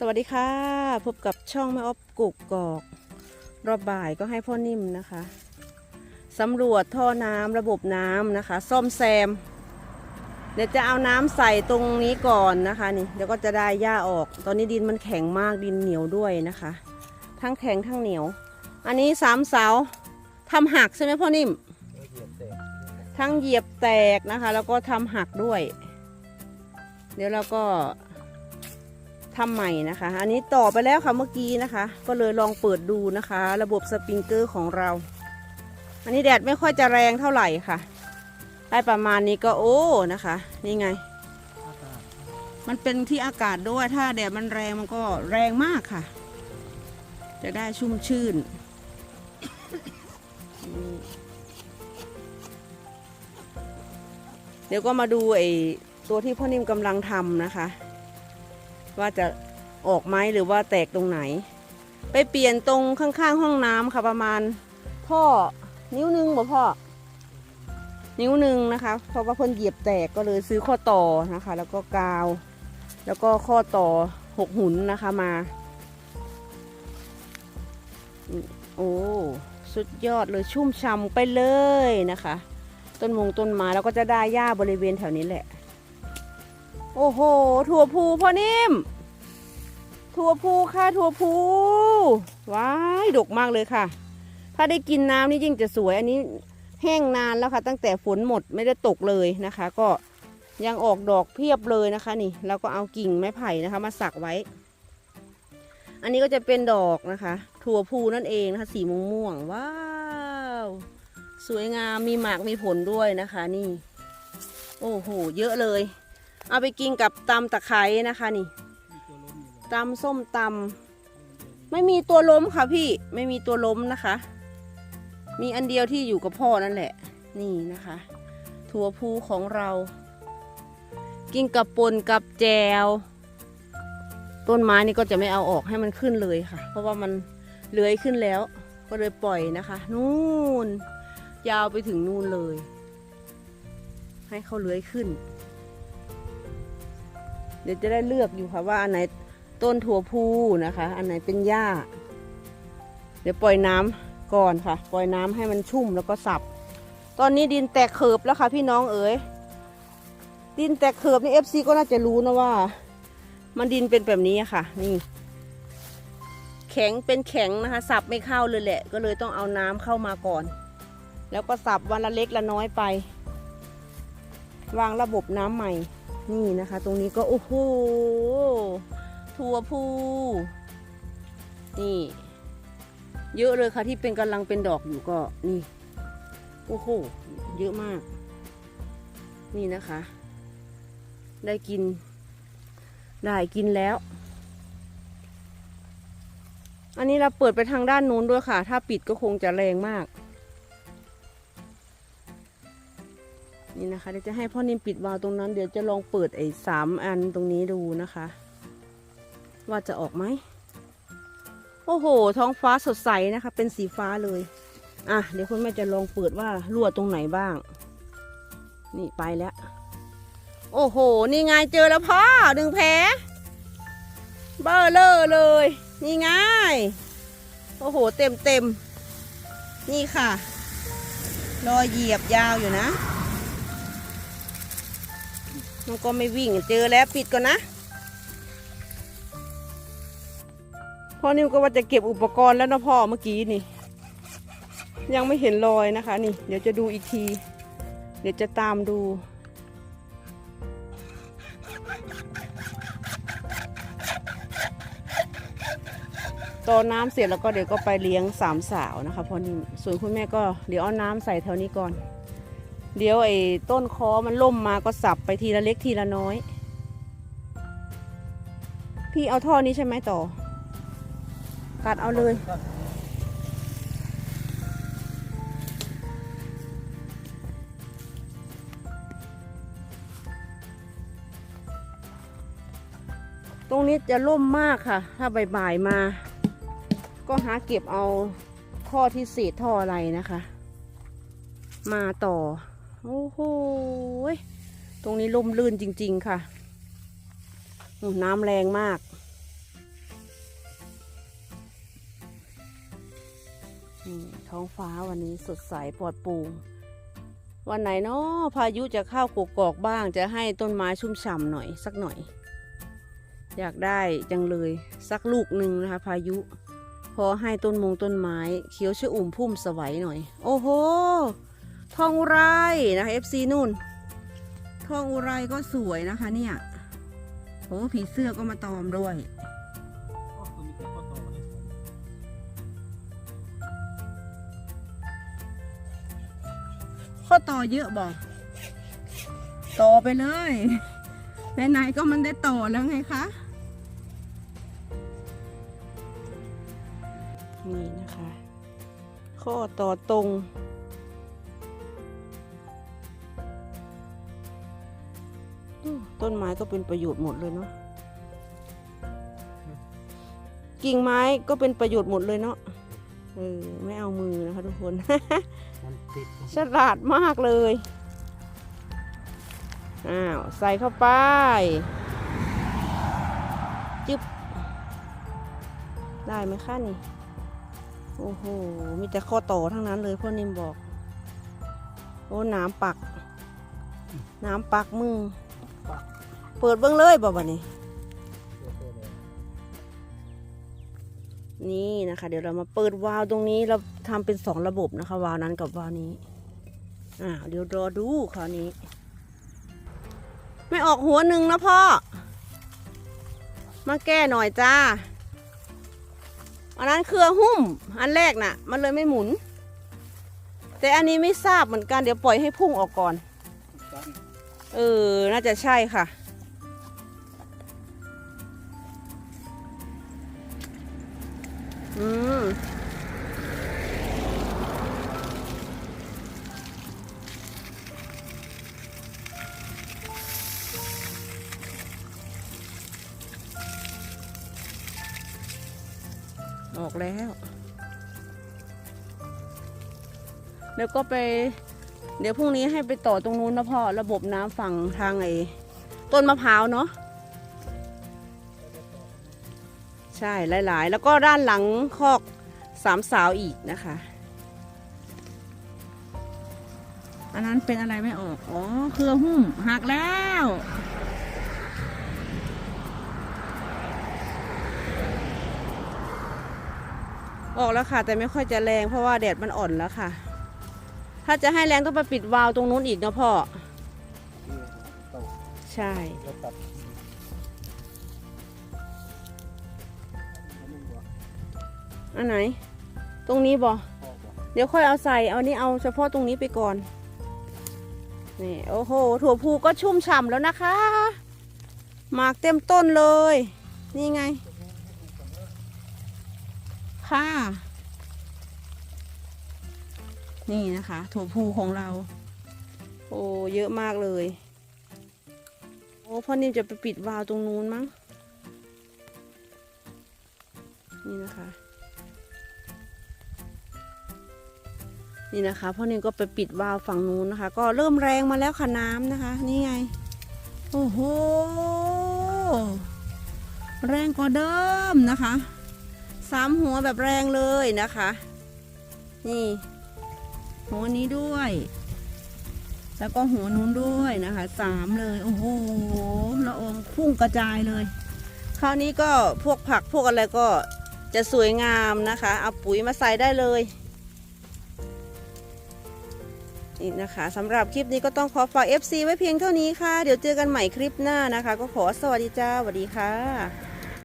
สวัสดีค่ะ พบกับช่องแม่อ๊อฟกุกกอกรอบบ่ายก็ให้พ่อนิ่มนะคะสำรวจท่อน้ำระบบน้ำนะคะ ซ่อมแซม เดี๋ยวจะเอาน้ำใส่ตรงนี้ก่อนนะคะนี่เดี๋ยวก็จะได้หญ้าออก ตอนนี้ดินมันแข็งมากดินเหนียวด้วยนะคะ ทั้งแข็งทั้งเหนียว อันนี้สามเสาทำหักใช่ไหมพ่อนิ่ม ทั้งเหยียบแตกนะคะ แล้วก็ทำหักด้วย เดี๋ยวเราก็ ทำใหม่นะคะ อันนี้ต่อไปแล้วค่ะเมื่อกี้นะคะ ก็เลยลองเปิดดูนะคะ ระบบสปริงเกอร์ของเรา อันนี้แดดไม่ค่อยจะแรงเท่าไหร่ค่ะได้ประมาณนี้ก็โอ้นะคะ นี่ไง มันเป็นที่อากาศด้วยถ้าแดดมันแรงมันก็แรงมากค่ะ จะได้ชุ่มชื่นเดี๋ยวก็มาดูไอ้ตัวที่พ่อนิ่มกำลังทำนะคะ ว่าจะออกไหมหรือว่าแตกตรงไหน ไปเปลี่ยนตรงข้างๆ ห้องน้ำค่ะประมาณ พ่อนิ้วหนึงบ่พ่อ นิ้วหนึ่งนะคะ เพราะว่าเพิ่นเหยียบแตกก็เลยซื้อข้อต่อนะคะ แล้วก็กาว แล้วก็ข้อต่อหกหุนนะคะมา โอ้สุดยอดเลยชุ่มช่ำไปเลยนะคะ ต้นมงต้นไม้แล้วก็จะได้หญ้าบริเวณแถวนี้แหละ โอ้โห ถั่วพูพ่อนิ่ม ถั่วพูค่ะถั่วพูว้ายดกมากเลยค่ะ ถ้าได้กินน้ำนี่ยิ่งจะสวย อันนี้แห้งนานแล้วค่ะ ตั้งแต่ฝนหมดไม่ได้ตกเลยนะคะ ก็ยังออกดอกเพียบเลยนะคะ นี่แล้วก็เอากิ่งไม้ไผ่นะคะ มาสักไว้ อันนี้ก็จะเป็นดอกนะคะ ถั่วพูนั่นเองนะคะ สีม่วงม่วงๆว้าวสวยงามมีหมากมีผลด้วยนะคะ นี่ โอ้โห เยอะเลย เอาไปกินกับตำตะไคร้นะคะนี่ตำส้มตำไม่มีตัวล้มค่ะพี่ไม่มีตัวล้มนะคะ มีอันเดียวที่อยู่กับพ่อนั่นแหละ นี่นะคะ ถั่วพูของเรา กินกับปนกับแจว ต้นไม้นี่ก็จะไม่เอาออกให้มันขึ้นเลยค่ะ เพราะว่ามันเลื้อยขึ้นแล้ว ก็เลยปล่อยนะคะ นู่น ยาวไปถึงนู่นเลย ให้เขาเลื้อยขึ้น ดี๋ยวจะได้เลือกอยู่ค่ะว่าอันไหนต้นถั่วพูนะคะ อันไหนเป็นหญ้า เดี๋ยวปล่อยน้ำก่อนค่ะ ปล่อยน้ำให้มันชุ่มแล้วก็สับ ตอนนี้ดินแตกเขิบแล้วค่ะ พี่น้องเอ๋ยดินแตกเขิบนี่เอฟซีก็น่าจะรู้นะว่า มันดินเป็นแบบนี้ค่ะ นี่ แข็งเป็นแข็งนะคะ สับไม่เข้าเลยแหละ ก็เลยต้องเอาน้ำเข้ามาก่อน แล้วก็สับวันละเล็กละน้อยไป วางระบบน้ำใหม่ นี่นะคะ ตรงนี้ก็ โอ้โหถั่วพูนี่ เยอะเลยค่ะที่เป็นกำลังเป็นดอกอยู่ก็นี่ โอ้โห เยอะมาก นี่นะคะ ได้กิน ได้กินแล้ว อันนี้เราเปิดไปทางด้านนู้นด้วยค่ะ ถ้าปิดก็คงจะแรงมาก นี่นะคะเดี๋ยวจะให้พ่อนิ่มปิดวาล์วตรงนั้น เดี๋ยวจะลองเปิดไอ้สามอันตรงนี้ดูนะคะ ว่าจะออกไหมโอ้โห ท้องฟ้าสดใสนะคะ เป็นสีฟ้าเลย อะ เดี๋ยวคุณแม่จะลองเปิดว่ารั่วตรงไหนบ้าง นี่ไปแล้ว โอ้โห นี่ไงเจอแล้วพ่อหนึ่งแผลเบอร์เลอร์เลย นี่ไง โอ้โห เต็มเต็ม นี่ค่ะ รอยเหยียบยาวอยู่นะ มันก็ไม่วิ่งเจอแล้วปิดก่อนนะพ่อนิ่มก็ว่าจะเก็บอุปกรณ์แล้วนะพ่อเมื่อกี้นี่ ยังไม่เห็นรอยนะคะ นี่ เดี๋ยวจะดูอีกที เดี๋ยวจะตามดูตอนน้ำเสร็จแล้วก็เดี๋ยวก็ไปเลี้ยงสามสาวนะคะพ่อนิ่มส่วนคุณแม่ก็เดี๋ยวเอาน้ำใส่แถวนี้ก่อน เดี๋ยวไอ้ต้นคอมันล่มมาก็สับไปทีละเล็กทีละน้อย พี่เอาท่อนี้ใช่ไหมต่อกัดเอาเลย ตรงนี้จะล่มมากค่ะ ถ้าบ่ายๆมา ก็หาเก็บเอาท่อที่เศษท่ออะไรนะคะ มาต่อ โอ้โหตรงนี้ลมลื่นจริง ๆ ค่ะน้ำแรงมาก ท้องฟ้าวันนี้สดใสปลอดโปร่งวันไหนเนาะพายุจะเข้ากกอกบ้าง จะให้ต้นไม้ชุ่มฉ่ำหน่อยสักหน่อย อยากได้จังเลยสักลูกหนึ่งนะคะ พายุ พอให้ต้นมงต้นไม้ เขียวชอุ่มพุ่มสวัยหน่อย โอ้โห ทองอุไรนะคะ FC นู่น ทองอุไรก็สวยนะคะเนี่ยโอ้ผีเสื้อก็มาตอมด้วยก็คือมีแค่ข้อต่อมาในสวนข้อต่อเยอะบอก ต่อไปเลยไหนๆก็มันได้ต่อแล้วไงคะ นี่นะคะ ข้อต่อตรง ต้นไม้ก็เป็นประโยชน์หมดเลยเนาะกิ่งไม้ก็เป็นประโยชน์หมดเลยเนาะเออไม่เอามือนะคะทุกคนมันติดฉลาดมากเลยอ้าวใส่เข้าไปจึ๊บได้ไหมคะนี่โอ้โหมีแต่ข้อต่อทั้งนั้นเลยพ่อนิมบอก โอ้น้ำปักน้ำปักมือ เปิดเบื้องเลยบอกว่านี่นี่นะคะ เดี๋ยวเรามาเปิดวาล์วตรงนี้เราทำเป็นสองระบบนะคะ วาล์วนั้นกับวาล์วนี้อ่าเดี๋ยวรอดูคราวนี้ ไม่ออกหัวหนึ่งนะพ่อ มาแก้หน่อยจ้าอันนั้นเครือหุ้ม อันแรกน่ะ มันเลยไม่หมุน แต่อันนี้ไม่ทราบเหมือนกัน เดี๋ยวปล่อยให้พุ่งออกก่อน เออ น่าจะใช่ค่ะ อืมออกแล้วเดี๋ยวก็ไป เดี๋ยวพรุ่งนี้ให้ไปต่อตรงนู้นนะพ่อ ระบบน้ำฝั่งทางไอ้ต้นมะพร้าวเนาะ ใช่หลาย ๆ แล้วก็ด้านหลังคอกสามสาวอีกนะคะ อันนั้นเป็นอะไรไม่ออก อ๋อ เครือหุ้มหักแล้ว ออกแล้วค่ะ แต่ไม่ค่อยจะแรงเพราะว่าแดดมันอ่อนแล้วค่ะ ถ้าจะให้แรงต้องไปปิดวาล์วตรงนู้นอีกนะพ่อที่โตใช่ อันไหน ตรงนี้บอพ่อบอกเดี๋ยวค่อยเอาใส่ เอานี่เอาเฉพาะตรงนี้ไปก่อน นี่โอ้โห ถั่วพูก็ชุ่มฉ่ำแล้วนะคะ หมากเต็มต้นเลย นี่ไง ค่ะ นี่นะคะ ถั่วพูของเรา โอ้เยอะมากเลย โอ้พ่อนิ่มจะไปปิดวาล์วตรงนู้นมั้งนี่นะคะ นี่นะคะพ่อนิ่มก็ไปปิดวาล์วฝั่งนู้นนะคะ ก็เริ่มแรงมาแล้วค่ะน้ำนะคะ นี่ไง โอ้โห แรงกว่าเดิมนะคะสามหัวแบบแรงเลยนะคะ นี่ หัวนี้ด้วย แล้วก็หัวนู้นด้วยนะคะสามเลย โอ้โหละอองพุ่งกระจายเลย คราวนี้ก็พวกผักพวกอะไรก็จะสวยงามนะคะ เอาปุ๋ยมาใส่ได้เลย นี่นะคะสำหรับคลิปนี้ก็ต้องขอฝาก FC ไว้เพียงเท่านี้ค่ะ เดี๋ยวเจอกันใหม่คลิปหน้านะคะ ก็ขอสวัสดีจ้าสวัสดีค่ะ